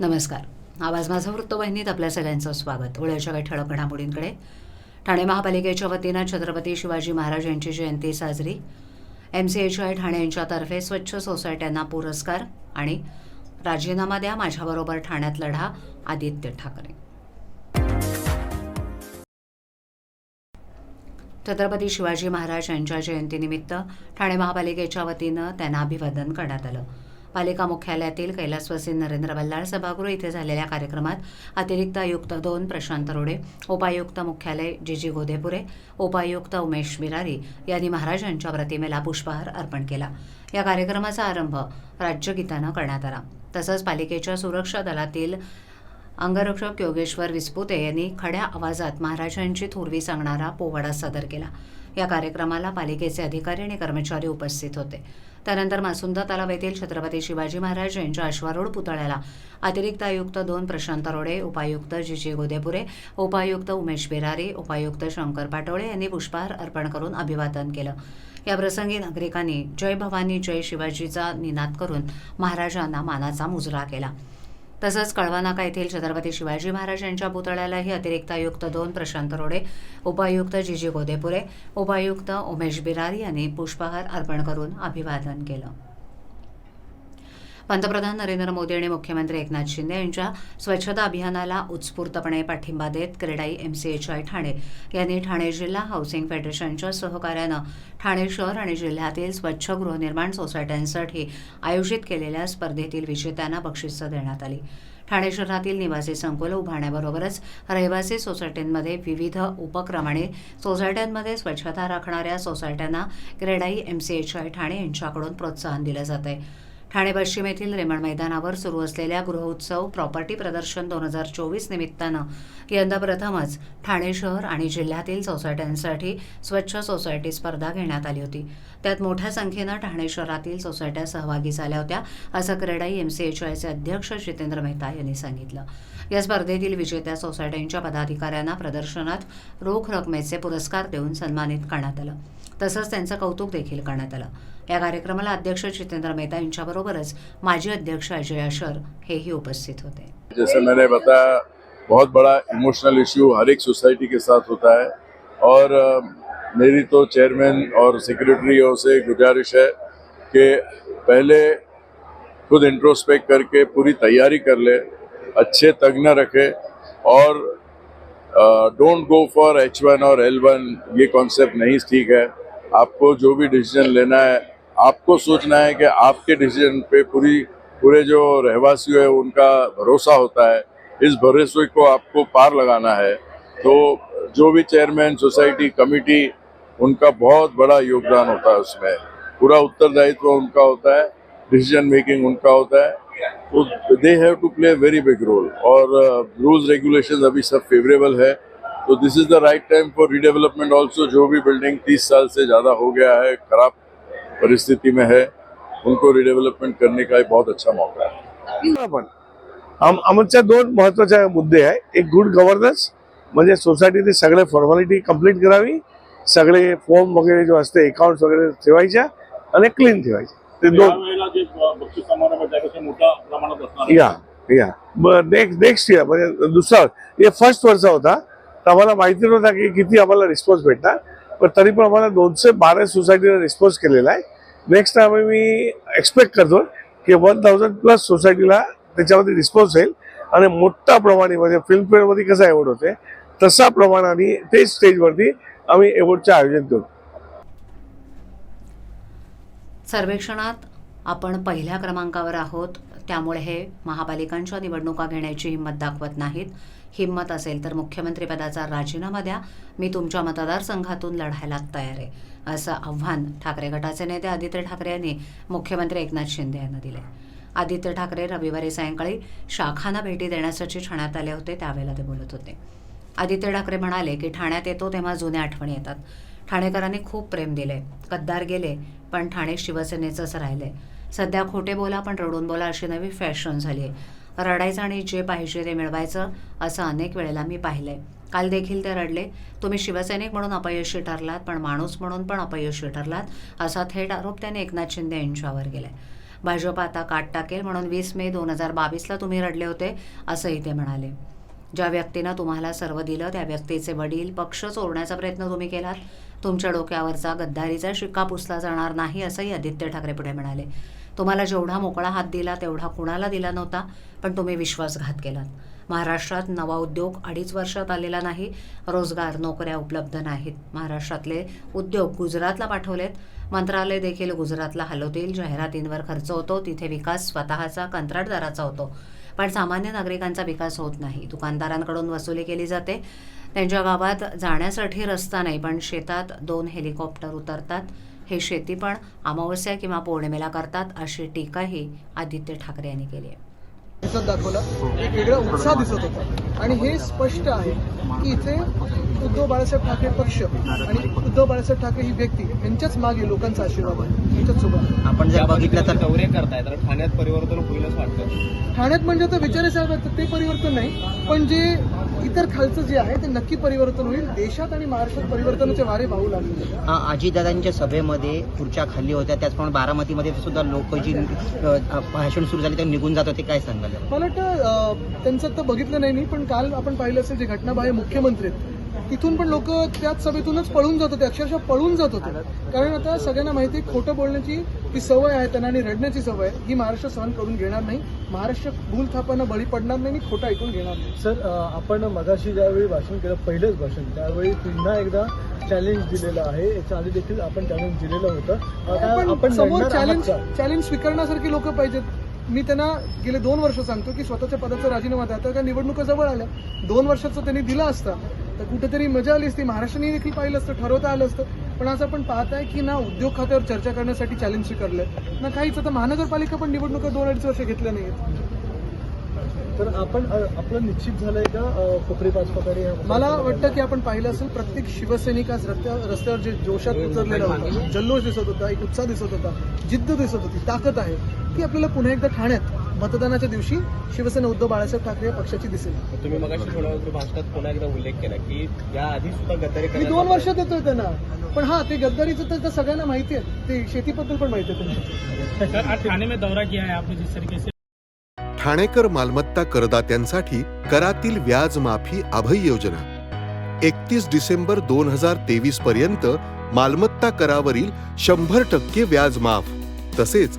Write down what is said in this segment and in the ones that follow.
नमस्कार. आवाज माझा वृत्तवाहिनीत आपल्या सगळ्यांचं स्वागत. ओळ्याच्या काही ठळक घडामोडींकडे. ठाणे महापालिकेच्या वतीनं छत्रपती शिवाजी महाराज यांची जयंती साजरी. M C H I Thane यांच्यातर्फे स्वच्छ सोसायट्यांना पुरस्कार आणि राजीनामा द्या माझ्याबरोबर ठाण्यात लढा आदित्य ठाकरे. छत्रपती शिवाजी महाराज यांच्या जयंतीनिमित्त ठाणे महापालिकेच्या वतीनं त्यांना अभिवादन करण्यात आलं. पालिका मुख्यालयातील कैलासवासी नरेंद्र बल्लाळ सभागृह इथे झालेल्या कार्यक्रमात अतिरिक्त आयुक्त दोन प्रशांत रोडे उपायुक्त मुख्यालय जी जी गोदेपुरे उपायुक्त उमेश बिरारी यांनी महाराजांच्या प्रतिमेला पुष्पहार अर्पण केला. या कार्यक्रमाचा आरंभ राज्यगीतानं करण्यात आला. तसंच पालिकेच्या सुरक्षा दलातील अंगरक्षक योगेश्वर विस्पुते यांनी खड्या आवाजात महाराजांची थोरवी सांगणारा पोवाडा सादर केला. या कार्यक्रमाला पालिकेचे अधिकारी आणि कर्मचारी उपस्थित होते. त्यानंतर मासुंदा तलाव येथील छत्रपती शिवाजी महाराज यांच्या अश्वारूढ पुतळ्याला. अतिरिक्त आयुक्त दोन प्रशांत रोडे उपायुक्त जी जी गोदेपुरे उपायुक्त उमेश बिरारी उपायुक्त शंकर पाटोळे यांनी पुष्पहार अर्पण करून अभिवादन केलं. याप्रसंगी नागरिकांनी जय भवानी जय शिवाजीचा निनाद करून महाराजांना मानाचा मुजरा केला. तसंच कळवानाका येथील छत्रपती शिवाजी महाराज यांच्या पुतळ्यालाही अतिरिक्त आयुक्त दोन प्रशांत रोडे उपायुक्त जी जी गोदेपुरे उपायुक्त उमेश बिरारी यांनी पुष्पहार अर्पण करून अभिवादन केलं. पंतप्रधान नरेंद्र मोदी आणि मुख्यमंत्री एकनाथ शिंदे यांच्या स्वच्छता अभियानाला उत्स्फूर्तपणे पाठिंबा देत क्रेडाई एमसीएचआय ठाणे यांनी ठाणे जिल्हा हाऊसिंग फेडरेशनच्या सहकार्यानं ठाणे शहर आणि जिल्ह्यातील स्वच्छ गृहनिर्माण सोसायट्यांसाठी आयोजित केलेल्या स्पर्धेतील विजेत्यांना बक्षिसं देण्यात आली. ठाणे शहरातील निवासी संकुल उभारण्याबरोबरच रहिवासी सोसायटींमध्ये विविध उपक्रम आणि सोसायट्यांमध्ये स्वच्छता राखणाऱ्या सोसायट्यांना क्रेडाई एमसीएचआय ठाणे यांच्याकडून प्रोत्साहन दिलं जात आहे ठाणे पश्चिम येथील रेमण मैदानावर सुरू असलेल्या गृहोत्सव प्रॉपर्टी प्रदर्शन दोन हजार चोवीस निमित्तानं. यंदा प्रथमच ठाणे शहर आणि जिल्ह्यातील सोसायट्यांसाठी स्वच्छ सोसायटी स्पर्धा घेण्यात आली होती. त्यात मोठ्या संख्येनं ठाणे शहरातील सोसायट्या सहभागी झाल्या होत्या असं क्रेडाई एम सी एच आयचे अध्यक्ष जितेंद्र मेहता यांनी सांगितलं. या स्पर्धेतील विजेत्या सोसायट्यांच्या पदाधिकाऱ्यांना प्रदर्शनात रोख रकमेचे पुरस्कार देऊन सन्मानित करण्यात आलं. तसंच त्यांचं कौतुक देखील करण्यात आलं. या कार्यक्रमाला अध्यक्ष जितेंद्र मेहता यांच्याबरोबरच माजी अध्यक्ष अजय अशर हेही उपस्थित होते. जैसे मैंने बताया बहुत बड़ा इमोशनल इशू हर एक सोसाइटी के साथ होता है। और मेरी तो चेयरमैन और सेक्रेटरियों से गुजारिश है कि पहले खुद इंट्रोस्पेक्ट करके पूरी तैयारी कर ले अच्छे तज्ञ रखे और don't go for H one और एल वन ये कॉन्सेप्ट नहीं ठीक है। आपको जो भी डिसीजन लेना है आपको सोचना है कि आपके डिसीज़न पे पूरी, पूरे जो रहवासी है, उनका भरोसा होता है। इस भरोसे को आपको पार लगाना है। तो जो भी चेयरमैन सोसाइटी कमिटी उनका बहुत बड़ा योगदान होता है उसमें। पूरा उत्तरदायित्व उनका होता है डिसीज़न मेकिंग उनका होता है। तो they have to play very big role और रूल्स रेगुलेशन अभी सब फेवरेबल है। तो this is the right time for redevelopment also जो भी बिल्डिंग तीस साल से ज़्यादा हो गया है, खराब परिस्थिति में है उनको रिडेवलपमेंट करने का एक बहुत अच्छा मौका है। आपण आम आमच्या दोन महत्त्वाचे मुद्दे आहे एक गुड गव्हर्नन्स म्हणजे सोसायटीने सगळे फॉर्मॅलिटी कंप्लीट करावी सगळे फॉर्म वगैरे जो असते अकाउंट वगैरे ठेवायच्या आणि क्लीन ठेवायचे. ते दोन. या या. नेक्स्ट नेक्स्ट इयर म्हणजे दुसरा हे फर्स्ट वर्ष होता. तर आम्हाला माहिती नव्हता की किती आम्हाला रिस्पॉन्स भेटणार. पण तरी पण आम्हाला दोनशे बारा सोसायटीला रिस्पॉन्स केलेला आहे. नेक्स्ट टाइम मी एक्सपेक्ट करतो की वन थाउजंड प्लस सोसायटीला त्याच्यामध्ये रिस्पॉन्स येईल आणि मोठ्या प्रमाणे म्हणजे फिल्मफेअरमध्ये कसं अवॉर्ड होते तसा प्रमाणाने तेच स्टेजवरती आम्ही अवॉर्डचे आयोजन करू. सर्वेक्षणात आपण पहिल्या क्रमांकावर आहोत. त्यामुळे हे महापालिकांच्या निवडणुका घेण्याची हिंमत दाखवत नाहीत. हिंमत असेल तर मुख्यमंत्रीपदाचा राजीनामा द्या. मी तुमच्या मतदारसंघातून लढायला तयार आहे असं आव्हान ठाकरे गटाचे नेते आदित्य ठाकरे यांनी मुख्यमंत्री एकनाथ शिंदे यांना दिले आदित्य ठाकरे रविवारी सायंकाळी शाखांना भेटी देण्यासाठी ठाण्यात आले होते त्यावेळेला ते बोलत होते. आदित्य ठाकरे म्हणाले की ठाण्यात येतो तेव्हा जुन्या आठवणी येतात. ठाणेकरांनी खूप प्रेम दिले गद्दार गेले पण ठाणे शिवसेनेचंच राहिले सध्या खोटे बोला पण रडून बोला अशी नवी फॅशन झाली आहे रडायचं आणि जे पाहिजे ते मिळवायचं असं अनेक वेळेला मी पाहिलंय. काल देखील ते रडले. तुम्ही शिवसैनिक म्हणून अपयशी ठरलात पण माणूस म्हणून पण अपयशी ठरलात असा थेट आरोप त्याने एकनाथ शिंदे यांच्यावर केलाय. भाजप आता काट टाकेल म्हणून वीस मे दोन हजार बावीसला तुम्ही रडले होते असंही ते म्हणाले. ज्या व्यक्तीनं तुम्हाला सर्व दिलं त्या व्यक्तीचे वडील पक्ष चोरण्याचा प्रयत्न तुम्ही केलात. तुमच्या डोक्यावरचा गद्दारीचा शिक्का पुसला जाणार नाही असंही आदित्य ठाकरे पुढे म्हणाले. तुम्हाला जेवढा मोकळा हात दिला तेवढा कुणाला दिला नव्हता पण तुम्ही विश्वासघात केलात. महाराष्ट्रात नवा उद्योग अडीच वर्षात आलेला नाही रोजगार नोकऱ्या उपलब्ध नाहीत. महाराष्ट्रातले उद्योग गुजरातला पाठवलेत. मंत्रालय देखील गुजरातला हलवतील जाहिरातींवर खर्च होतो तिथे विकास स्वतःचा कंत्राटदाराचा होतो. पण सामान्य नागरिकांचा विकास होत नाही. दुकानदारांकडून वसुली केली जाते. त्यांच्या गावात जाण्यासाठी रस्ता नाही पण शेतात दोन हेलिकॉप्टर उतरतात. हे शेती पण अमावस्या किंवा पौर्णिमेला करतात अशी टीकाही आदित्य ठाकरे यांनी केली आहे. दिसत दाखवला. एक वेगळा उत्साह दिसत होता. आणि हे स्पष्ट आहे की इथे उद्धव बाळासाहेब ठाकरे पक्ष आणि उद्धव बाळासाहेब ठाकरे ही व्यक्ती यांच्याच मागे लोकांचा आशीर्वाद आहे. यांच्याच सोबत. आपण जर बघितलं तर दौरे करताय तर ठाण्यात परिवर्तन होईल असं वाटतं. ठाण्यात म्हणजे आता विचारे साहेब ते परिवर्तन नाही पण जे इतर खालचं जे आहे ते नक्की परिवर्तन होईल. देशात आणि महाराष्ट्रात परिवर्तनाचे वारे वाहू लागले. अ, अजितदादांच्या सभेमध्ये खुर्च्या खाली होत्या. त्याचप्रमाणे बारामतीमध्ये सुद्धा लोक जी भाषण सुरू झाले ते निघून जात होते. काय सांगाल? मला वाटतं त्यांचं तर बघितलं नाही मी पण काल आपण पाहिलं असेल जे घटनाबाह्य मुख्यमंत्री तिथून पण लोक त्याच सभेतूनच पळून जात होते. अक्षरशः पळून जात होते. कारण आता सगळ्यांना माहिती आहे खोटं बोलण्याची ती सवय आहे त्यांना आणि रडण्याची सवय आहे ही महाराष्ट्र सहन करून घेणार नाही. महाराष्ट्र भूल थापांना बळी पडणार नाही आणि खोटं ऐकून घेणार नाही. सर आपण मगाशी ज्यावेळी भाषण केलं पहिलंच भाषण त्यावेळी पुन्हा एकदा चॅलेंज दिलेलं आहे. याच्या आधी देखील आपण चॅलेंज दिलेलं होतं. आपण समोर चॅलेंज? चॅलेंज स्वीकारण्यासारखी लोक पाहिजेत. मी त्यांना गेले दोन वर्ष सांगतो की स्वतःच्या पदाचा राजीनामा द्या. आता का निवडणुका जवळ आल्या. दोन वर्षाचं त्यांनी दिलं असतं. तर कुठेतरी मजा आली असती. महाराष्ट्राने देखील पाहिलं असतं ठरवता आलं असतं. पण आज आपण पाहताय की ना उद्योग खात्यावर चर्चा करण्यासाठी चॅलेंज स्वीकारलंय ना काहीच. आता महानगरपालिका पण निवडणुका दोन अडीच वर्ष घेतल्या नाहीत तर आपण आपलं निश्चित झालंय का अ, कोकरी पाच पकडे मला वाटतं की आपण पाहिलं असेल प्रत्येक शिवसैनिक आज रस्त्यावर रस्त्यावर जे जोशात उतरलेला होता जल्लोष दिसत होता एक उत्साह दिसत होता जिद्द दिसत होती ताकद आहे ती आपल्याला पुन्हा एकदा ठाण्यात मतदानाच्या दिवशी शिवसेना उद्धव बाळासाहेब ठाकरे पक्षाची दिसेल. तुम्ही वेळ भाषणात पुन्हा एकदा उल्लेख केला की या आधी सुद्धा गद्दारी मी दोन वर्षात येतोय त्यांना. पण हा ते गद्दारीचं तर सगळ्यांना माहिती आहे. ते शेतीबद्दल पण माहिती आहे त्यांना. सर आज ठाणे में दौरा किया है आपने जिस तरीके से ठाणेकर मालमत्ता करदात्यांसाठी करातील व्याज माफी अभय योजना. एकतीस डिसेंबर दोन हजार तेवीस पर्यंत मालमत्ता करावरील शंभर टक्के व्याज माफ. तसेच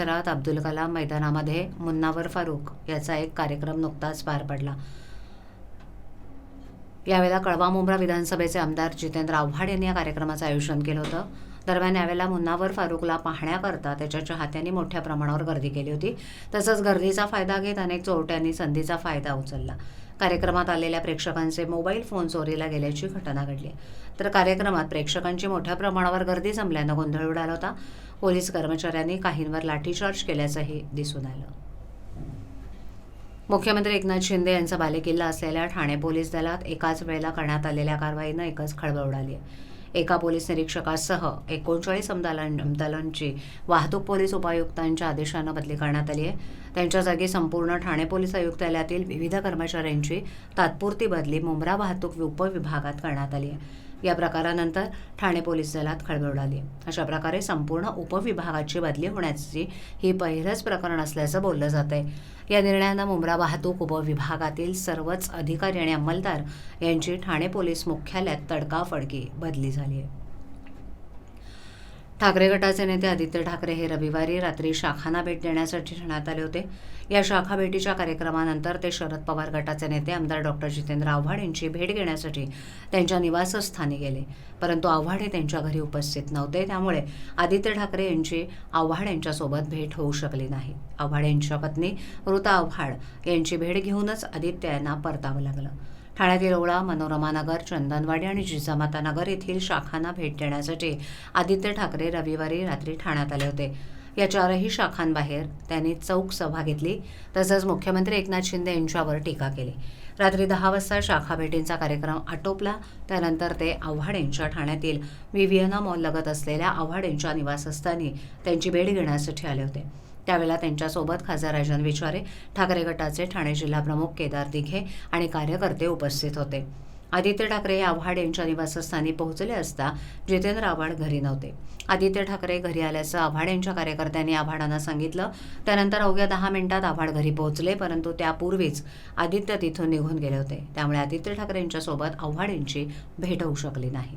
परिसरात अब्दुल कलाम मैदानामध्ये मुन्नावर फारूक याचा एक कार्यक्रम नुकताच पार पडला. यावेळेला कळवा मुंब्रा विधानसभेचे आमदार जितेंद्र आव्हाड यांनी या कार्यक्रमाचं आयोजन केलं होतं. दरम्यान यावेळेला मुन्नावर फारूकला पाहण्याकरता त्याच्या चाहत्यांनी मोठ्या प्रमाणावर गर्दी केली होती. तसंच गर्दीचा फायदा घेत अनेक चोरट्यांनी संधीचा फायदा उचलला. कार्यक्रमात आलेल्या प्रेक्षकांचे मोबाईल फोन चोरीला गेल्याची घटना घडली तर कार्यक्रमात प्रेक्षकांची मोठ्या प्रमाणावर गर्दी जमल्यानं गोंधळ उडाला होता. पोलीस कर्मचाऱ्यांनी काहींवर लाठीचार्ज केल्याचंही दिसून आलं. मुख्यमंत्री एकनाथ शिंदे यांचा बालेकिल्ला असलेल्या ठाणे पोलीस दलात एकाच वेळेला करण्यात आलेल्या कारवाईनं एकच खळबळ उडाली एका पोलीस निरीक्षकासह एकोणचाळीस अमदालांची वाहतूक पोलीस उपायुक्तांच्या आदेशानं बदली करण्यात आली आहे. त्यांच्या जागी संपूर्ण ठाणे पोलीस आयुक्तालयातील विविध कर्मचाऱ्यांची तात्पुरती बदली मुंब्रा वाहतूक उपविभागात करण्यात आली आहे. या प्रकारानंतर ठाणे पोलीस दलात खळबळ उडाली. अशा प्रकारे संपूर्ण उपविभागाची बदली होण्याची ही पहिलंच प्रकरण असल्याचं बोललं जात आहे या निर्णयानं मुंब्रा वाहतूक उपविभागातील सर्वच अधिकारी आणि अंमलदार यांची ठाणे पोलीस मुख्यालयात तडकाफडकी बदली झाली आहे. ठाकरे गटाचे नेते आदित्य ठाकरे हे रविवारी रात्री शाखांना भेट देण्यासाठी ठेवण्यात आले होते. या शाखा भेटीच्या कार्यक्रमानंतर ते शरद पवार गटाचे नेते आमदार डॉक्टर जितेंद्र आव्हाड यांची भेट घेण्यासाठी त्यांच्या निवासस्थानी गेले. परंतु आव्हाड हे त्यांच्या घरी उपस्थित नव्हते. त्यामुळे आदित्य ठाकरे यांची आव्हाड यांच्यासोबत भेट होऊ शकली नाही. आव्हाड यांच्या पत्नी ऋता आव्हाड यांची भेट घेऊनच आदित्य यांना परतावं लागलं. ठाण्यातील ओळा मनोरमा नगर चंदनवाडी आणि जिजामाता नगर येथील शाखांना भेट देण्यासाठी आदित्य ठाकरे रविवारी रात्री ठाण्यात आले होते. या चारही शाखांबाहेर त्यांनी चौक सभा घेतली. तसंच मुख्यमंत्री एकनाथ शिंदे यांच्यावर टीका केली. रात्री दहा वाजता शाखा भेटींचा कार्यक्रम आटोपला. त्यानंतर ते आव्हाड यांच्या ठाण्यातील विवियना मॉल लगत असलेल्या आव्हाड यांच्या निवासस्थानी त्यांची भेट घेण्यासाठी आले होते. त्यावेळेला त्यांच्यासोबत खासदार राजन विचारे ठाकरे गटाचे ठाणे जिल्हाप्रमुख केदार दिघे आणि कार्यकर्ते उपस्थित होते. आदित्य ठाकरे हे आव्हाड यांच्या निवासस्थानी पोहोचले असता जितेंद्र आव्हाड घरी नव्हते. आदित्य ठाकरे घरी आल्याचं आव्हाड यांच्या कार्यकर्त्यांनी आव्हाडांना सांगितलं. त्यानंतर अवघ्या दहा मिनिटात आव्हाड घरी पोहोचले परंतु त्यापूर्वीच आदित्य तिथून निघून गेले होते. त्यामुळे आदित्य ठाकरे यांच्यासोबत आव्हाड यांची भेट होऊ शकली नाही.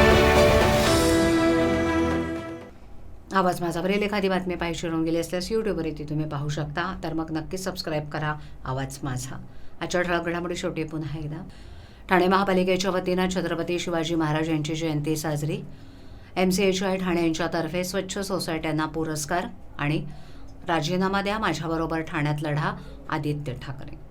आवाज माझा बरेल एखादी बातमी पाहिजे होऊन गेली असल्यास यूट्यूबवर ती तुम्ही पाहू शकता. तर मग नक्कीच सबस्क्राईब करा. आवाज माझा. आजच्या ठळक घडामोडी शेवटी पुन्हा एकदा. ठाणे महापालिकेच्या वतीनं छत्रपती शिवाजी महाराज यांची जयंती साजरी. M C H I Thane यांच्यातर्फे स्वच्छ सोसायट्यांना पुरस्कार आणि राजीनामा द्या. माझ्याबरोबर ठाण्यात लढा. आदित्य ठाकरे.